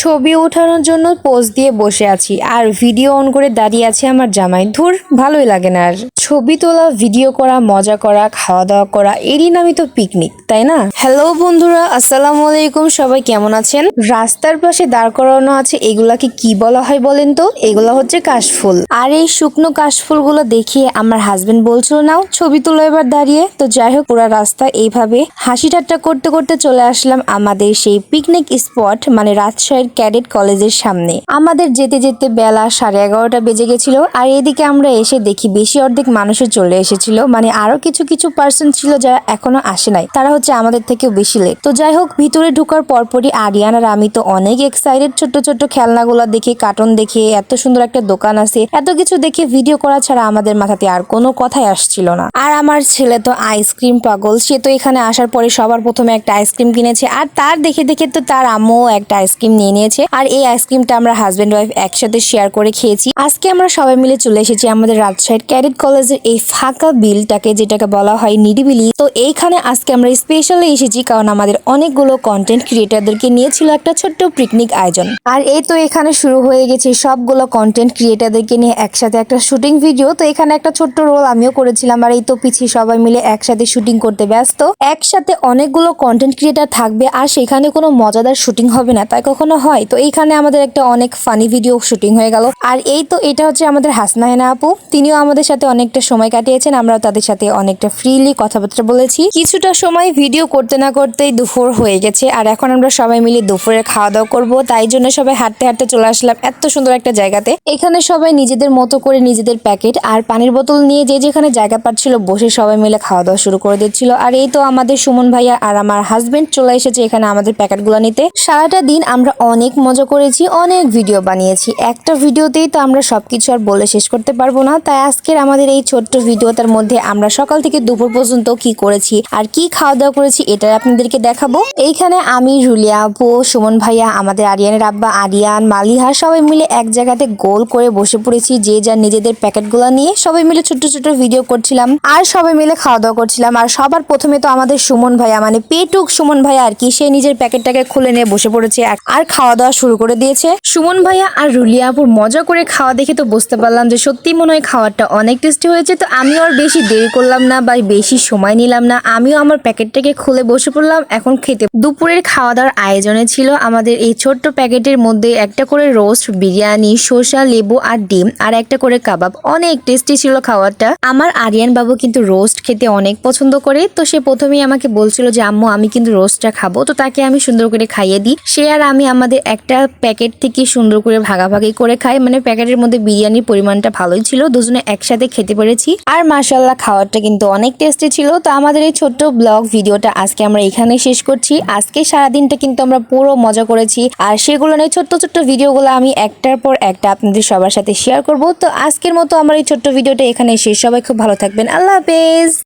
ছবি ওঠানোর জন্য পোজ দিয়ে বসে আছি। আর ভিডিও অন করে দাঁড়িয়ে আছে আমার জামাই। ধুর, ভালোই লাগে না আর। ছবি তোলা ভিডিও করা, মজা করা খাওয়া দাওয়া করা, এরই নামই তো পিকনিক তাই না? হ্যালো বন্ধুরা, আসসালামু আলাইকুম, সবাই কেমন আছেন? রাস্তার পাশে দাঁড় করানো আছে, এগুলাকে কি বলা হয় বলেন তো? এগুলা হচ্ছে কাশফুল। আর এই শুকনো কাশফুলগুলো দেখিয়ে আমার হাজবেন্ড বলছিল, নাও, ছবি তুলো এবার দাঁড়িয়ে। তো যাই হোক, পুরা রাস্তা এইভাবে হাসি ঠাট্টা করতে করতে চলে আসলাম আমাদের সেই পিকনিক স্পট মানে রাজশাহীর ক্যাডেট কলেজের সামনে। আমাদের যেতে যেতে বেলা সাড়ে এগারোটা বেজে গেছিল, আর এদিকে আমরা এসে দেখি বেশি অর্ধেক মানুষও চলে এসেছিল মানে আরও কিছু কিছু পার্সন ছিল যারা এখনও আসে নাই। তারা হচ্ছে আমাদের থেকেও বেশি লেট তো যাই হোক, ভিতরে ঢুকার পরপরই আরিয়ান আর আমি তো অনেক এক্সাইটেড ছোট ছোট খেলনাগুলো দেখে কার্টুন দেখে, এত সুন্দর একটা দোকান আছে, এত কিছু দেখে ভিডিও করা ছাড়া আমাদের মাথাতে আর কোনো কথাই আসছিল না। আর আমার ছেলে তো আইসক্রিম পাগল, সে তো এখানে আসার পরে সবার প্রথমে একটা আইসক্রিম কিনেছে, আর তার দেখে দেখে তো তার আম্মুও একটা আইসক্রিম নিয়ে নিয়েছে আর এই আইসক্রিমটা আমরা হাজবেন্ড ওয়াইফ একসাথে শেয়ার করে খেয়েছি। আজকে আমরা সবাই মিলে চলে এসেছি আমাদের রাজশাহীর ক্যাডেট কলেজের এই ফাঁকা বিলটাকে, যেটাকে বলা হয় নিরিবিলি। তো এইখানে আজকে আমরা স্পেশালি এসেছি কারণ আমাদের অনেকগুলো কন্টেন্ট ক্রিয়েটারদেরকে নিয়েছিল একটা ছোট্ট পিকনিক আয়োজন। আর এই তো এখানে শুরু হয়ে গেছে সবগুলো কন্টেন্ট ক্রিয়েটারদেরকে নিয়ে একসাথে একটা শুটিং ভিডিও তো এখানে একটা ছোট্ট রোল আমিও করেছিলাম আর এই তো পিছিয়ে সবাই মিলে একসাথে শুটিং করতে ব্যস্ত। একসাথে অনেকগুলো কন্টেন্ট ক্রিয়েটার থাকবে আর সেখানে কোনো মজাদার শুটিং হবে না, তাই কখনো হয়, তো এইখানে আমাদের একটা অনেক ফানি ভিডিও শুটিং হয়ে গেল। আর এই তো, এটা হচ্ছে আমাদের হাসনা হেনা আপু। তিনিও আমাদের সাথে অনেকটা সময় কাটিয়েছেন আমরা তাদের সাথে অনেকটা ফ্রিলি কথাবার্তা বলেছি। কিছুটা সময় ভিডিও করতে না করতেই দুপুর হয়ে গেছে, আর এখন আমরা সবাই মিলে দুপুরে খাওয়া দাওয়া করব। তাই জন্য সবাই হাঁটতে হাঁটতে চলে আসলাম এত সুন্দর একটা জায়গাতে। এখানে সবাই নিজেদের মতো করে নিজেদের প্যাকেট আর পানির বোতল নিয়ে যে যেখানে জায়গা পাচ্ছিল বসে সবাই মিলে খাওয়া দাওয়া শুরু করে দিচ্ছিল। আর এই তো আমাদের সুমন ভাইয়া আর আমার হাজবেন্ড চলে এসেছে এখানে আমাদের প্যাকেটগুলো নিতে। সারাটা দিন আমরা মজা করেছি, অনেক ভিডিও বানিয়েছি। একটা ভিডিওতেই তো আমরা সবকিছু আর বলে শেষ করতে পারব না। তাই আজকের আমাদের এই ছোট্ট ভিডিওটার মধ্যে আমরা সকাল থেকে দুপুর পর্যন্ত কি করেছি আর কি খাওয়া দাওয়া করেছি, এটা আপনাদেরকে দেখাবো। এইখানে আমি রুলিয়া আপু, সুমন ভাইয়া, আমাদের আরিয়ানের আব্বা, আরিয়ান, মালিহা সবাই মিলে এক জায়গাতে গোল করে বসে পড়েছি। যে যার নিজেদের প্যাকেটগুলো নিয়ে সবাই মিলে ছোট ছোট ভিডিও করছিলাম আর সবাই মিলে খাওয়া দাওয়া করছিলাম। আর সবার প্রথমে তো আমাদের সুমন ভাইয়া মানে পেটুক সুমন ভাইয়া আর কি, সে নিজের প্যাকেটটাকে খুলে নিয়ে বসে পড়েছে। আর- আর খাওয়া দাওয়া শুরু করে দিয়েছে। সুমন ভাইয়া আর রুলিয়া আপুর মজা করে খাওয়া দেখে তো বুঝতে পারলাম যে সত্যি মনে হয় খাওয়াটা অনেক টেস্টি হয়েছে। তো আমিও আর বেশি দেরি করলাম না বা বেশি সময় নিলাম না। আমিও আমার প্যাকেটটাকে খুলে বসে পড়লাম, এখন খেতে। দুপুরের খাওয়া দাওয়ার আয়োজনে ছিল আমাদের এই ছোট্ট প্যাকেটের মধ্যে একটা করে রোস্ট বিরিয়ানি, শসা, লেবু আর ডিম আর একটা করে কাবাব। অনেক টেস্টি ছিল খাওয়াটা আমার আরিয়ান বাবু কিন্তু রোস্ট খেতে অনেক পছন্দ করে। তো সে প্রথমেই আমাকে বলছিল যে, আম্মু, আমি কিন্তু রোস্টটা খাব। তো তাকে আমি সুন্দর করে খাইয়ে দিই। সে আর আমি আমাদের একটা প্যাকেট থেকে সুন্দর করে ভাগাভাগি করে খাই। মানে প্যাকেটের মধ্যে বিরিয়ানির পরিমাণটা ভালোই ছিল, দুজনে একসাথে খেতে পেরেছি। আর মাসাল্লাহ খাওয়ারটা কিন্তু অনেক টেস্টি ছিল। তো আমাদের এই ছোট্ট ব্লগ ভিডিওটা আজকে আমরা এখানে শেষ করছি। আজকে সারাদিনটা কিন্তু আমরা পুরো মজা করেছি। আর সেগুলো নিয়ে ছোট্ট ছোট্ট ভিডিওগুলো আমি একটার পর একটা আপনাদের সবার সাথে শেয়ার করব। তো আজকের মতো আমার এই ছোট্ট ভিডিওটা এখানে শেষ। সবাই খুব ভালো থাকবেন। আল্লাহ হাফেজ।